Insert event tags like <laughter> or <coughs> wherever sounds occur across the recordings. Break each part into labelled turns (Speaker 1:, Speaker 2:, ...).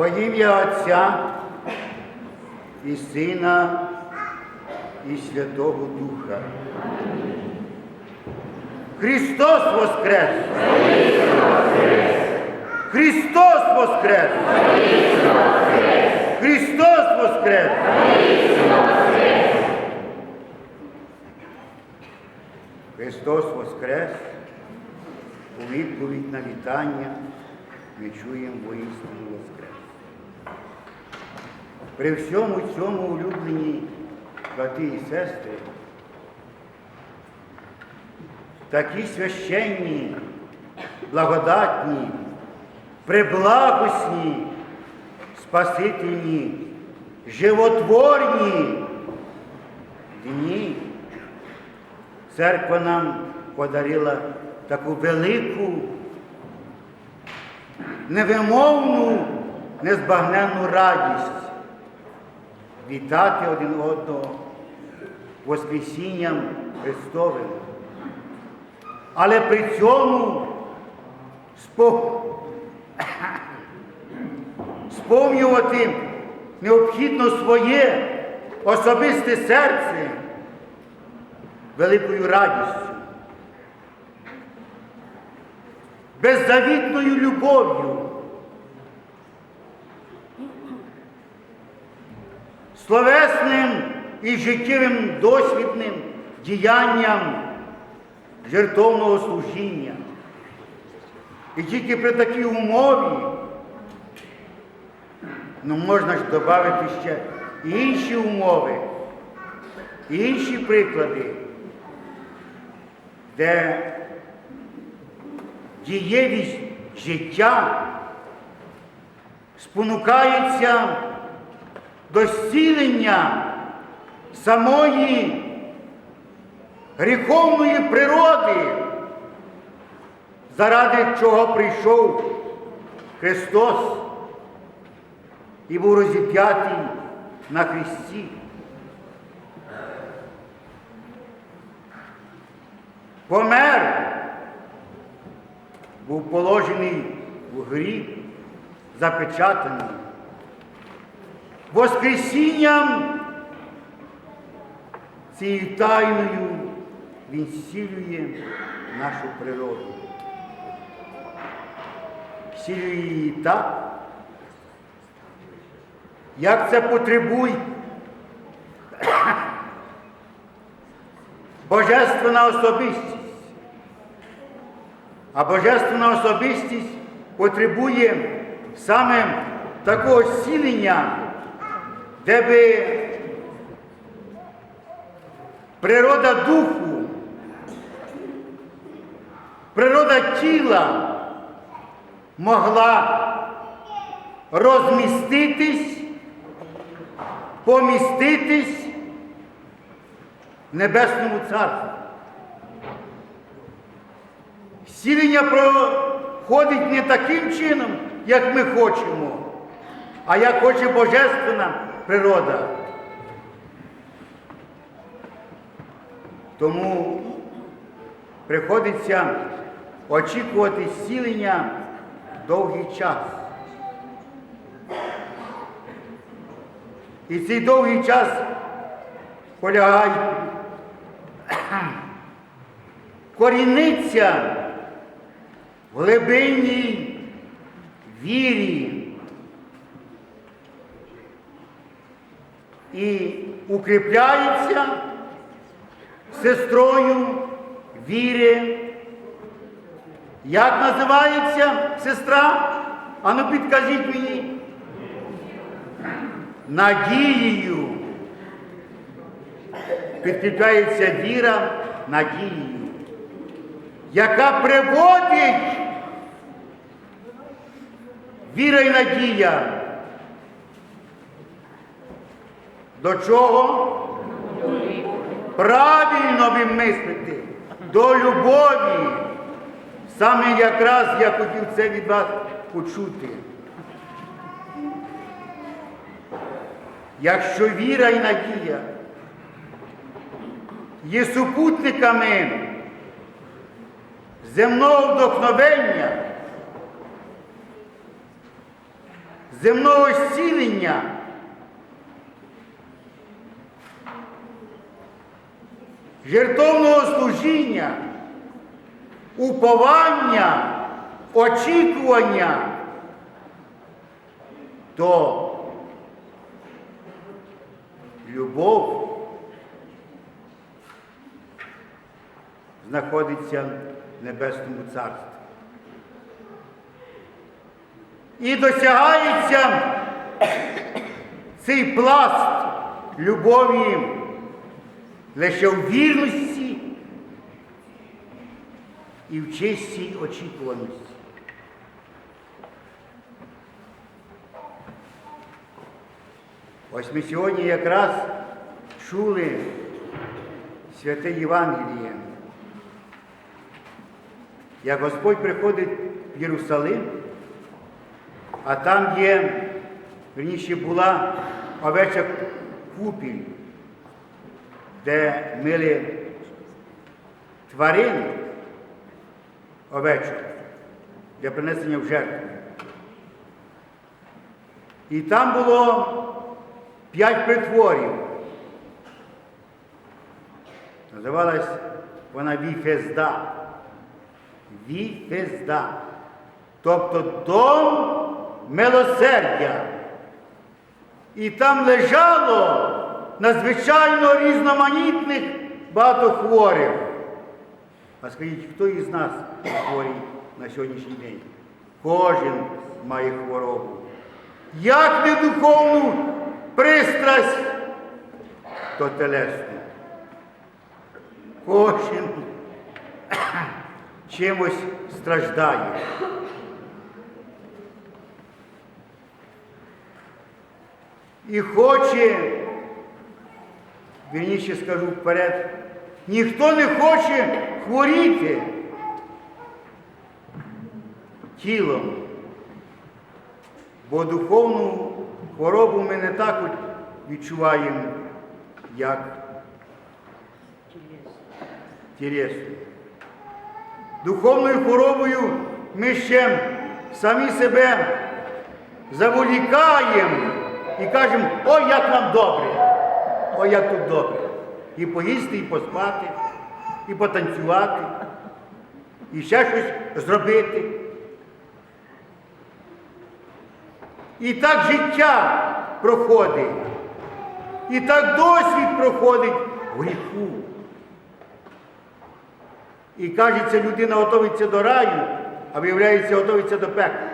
Speaker 1: Во ім'я Отця і Сина і Святого Духа. Христос Воскрес! Христос Воскрес! Христос Воскрес! Христос Воскрес! У відповідь на вітання ми чуємо воістину Воскрес. При всьому цьому улюблені брати і сестри, такі священні, благодатні, приблагосні, спасительні, животворні дні. Церква нам подарила таку велику, невимовну, незбагненну радість вітати один одного Воскресінням Христовим. Але при цьому <coughs> сповнювати необхідно своє особисте серце великою радістю, беззавітною любов'ю, словесним і життєвим досвідним діянням жертовного служіння. І тільки при такій умові ну, можна ж додати ще інші умови, інші приклади, де дієвість життя спонукається до зцілення самої гріховної природи, заради чого прийшов Христос і був розіп'ятий на Христі. Помер, був положений в гріб, запечатаний. Воскресінням цією тайною він зцілює нашу природу. Зцілює її так, як це потребує <coughs> божественна особистість. А божественна особистість потребує саме такого зцілення, де би природа духу, природа тіла могла розміститись, поміститись в Небесному Царстві. Зцілення проходить не таким чином, як ми хочемо, а як хоче божественна природа. Тому приходиться очікувати зцілення довгий час. І цей довгий час полягає, коріниться в глибинній вірі і укріпляється сестрою віри. Як називається сестра? Ану підкажіть мені. Надією. Підкріпляється віра надією, яка приводить віра і надія. До чого? Правильно ви мислите, до любові. Саме якраз я хотів це від вас почути. Якщо віра і надія є супутниками земного вдохновення, земного зцілення. Жертовного служіння, уповання, очікування, то любов знаходиться в Небесному Царстві. І досягається цей пласт любові лише в вірності і в чистій очікуваності. Ось ми сьогодні якраз чули святе Євангеліє, як Господь приходить в Єрусалим, а там є, верніше була овеча купіль, де мили тварин овечок для принесення в жертву. І там було п'ять притворів. Називалась вона Віфезда. Віфезда. Тобто дом милосердя. І там лежало надзвичайно різноманітних багато хворих. А скажіть, хто із нас хворий на сьогоднішній день? Кожен має хворобу. Як не духовну пристрасть, то телесну. Кожен чимось страждає. І хоче, вірніше скажу вперед, ніхто не хоче хворіти тілом, бо духовну хворобу ми не так відчуваємо, як тілесну. Духовною хворобою ми ще самі себе заволікаємо і кажемо, ой, як нам добре, ой, як тут добре. І поїсти, і поспати, і потанцювати, і ще щось зробити. І так життя проходить, і так досвід проходить в гріху. І кажеться, людина готовиться до раю, а виявляється, готовиться до пекла.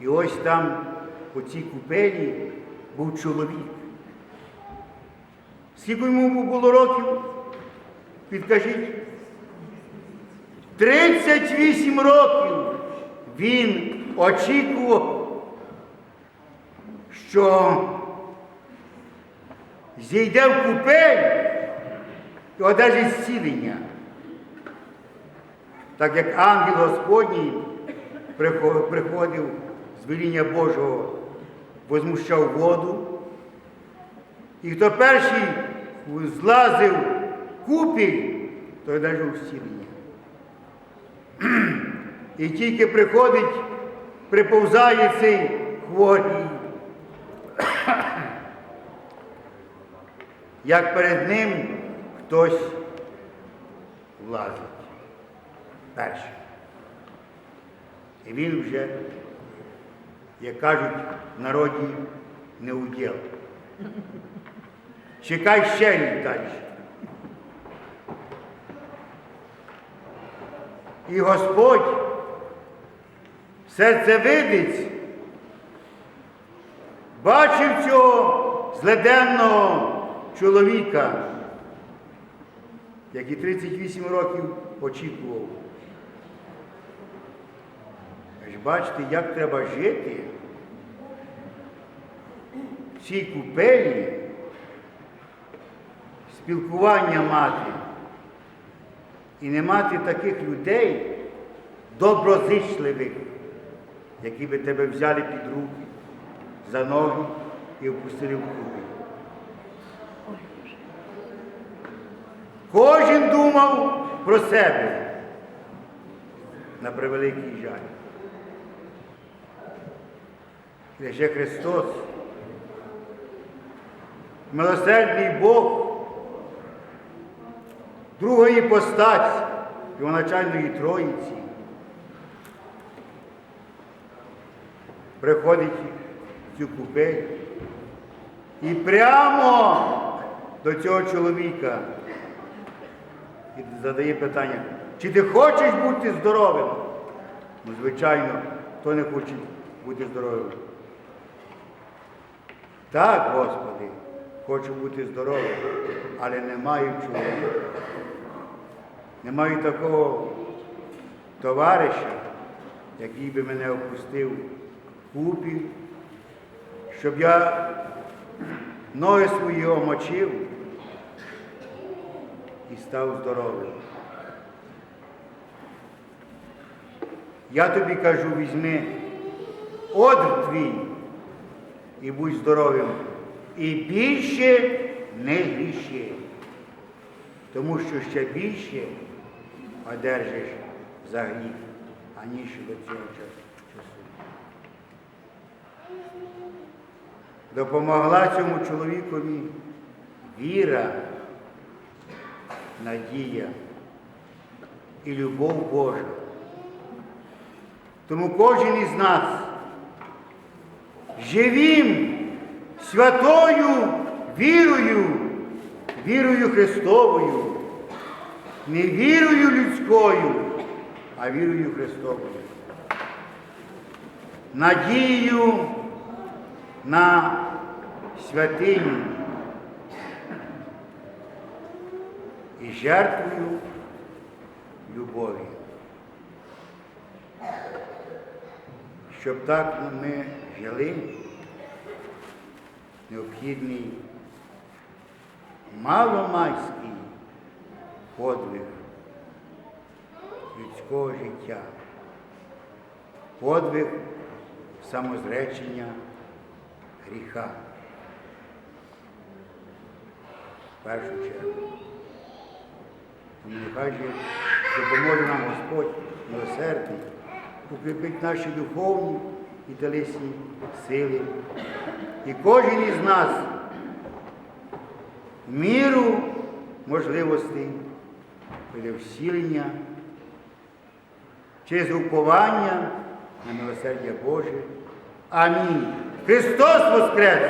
Speaker 1: І ось там у цій купелі був чоловік. Скільки йому було років? Підкажіть. 38 років він очікував, що зійде в купель і одержить зцілення. Так як ангел Господній прихо- приходив веління Божого, возмущав воду, і хто перший злазив купіль, той одержав зцілення. І тільки приходить, приповзає цей хворий, як перед ним хтось влазить. Перший. І він вже, як кажуть народі, не уділ. Чекай ще рік далі. І Господь, серцевидець, бачив цього зледенного чоловіка, який 38 років очікував. Бачите, як треба жити в цій купелі, спілкування мати і не мати таких людей доброзичливих, які би тебе взяли під руки, за ноги і опустили в купі. Кожен думав про себе. на превеликий жаль. Лише Христос, милосердний Бог, другої постаті Йоначальної Троїці, приходить в цю купель. І прямо до цього чоловіка. І задає питання, чи ти хочеш бути здоровим? Ну, звичайно, хто не хоче бути здоровим. Так, Господи, хочу бути здоровим, але не маю чого. Не маю такого товариша, який би мене опустив в купі, щоб я ноги свої омочив і став здоровим. Я тобі кажу, візьми одр твій і будь здоровим. І більше не гріши, тому що ще більше одержиш за гріх, аніж до цього часу. Допомогла цьому чоловікові віра, надія і любов Божа. Тому кожен із нас живім святою вірою, вірою Христовою, не вірою людською, а вірою Христовою. Надією на святиню і жертвою любові. Щоб так ми жили, необхідний маломайський подвиг людського життя, подвиг самозречення гріха. В першу чергу. Тому нехай же допоможе нам Господь милосердний, укріпить наші духовні і далися сили. І кожен із нас міру можливостей перевсілення через уповання на милосердя Боже. Амінь. Христос Воскрес!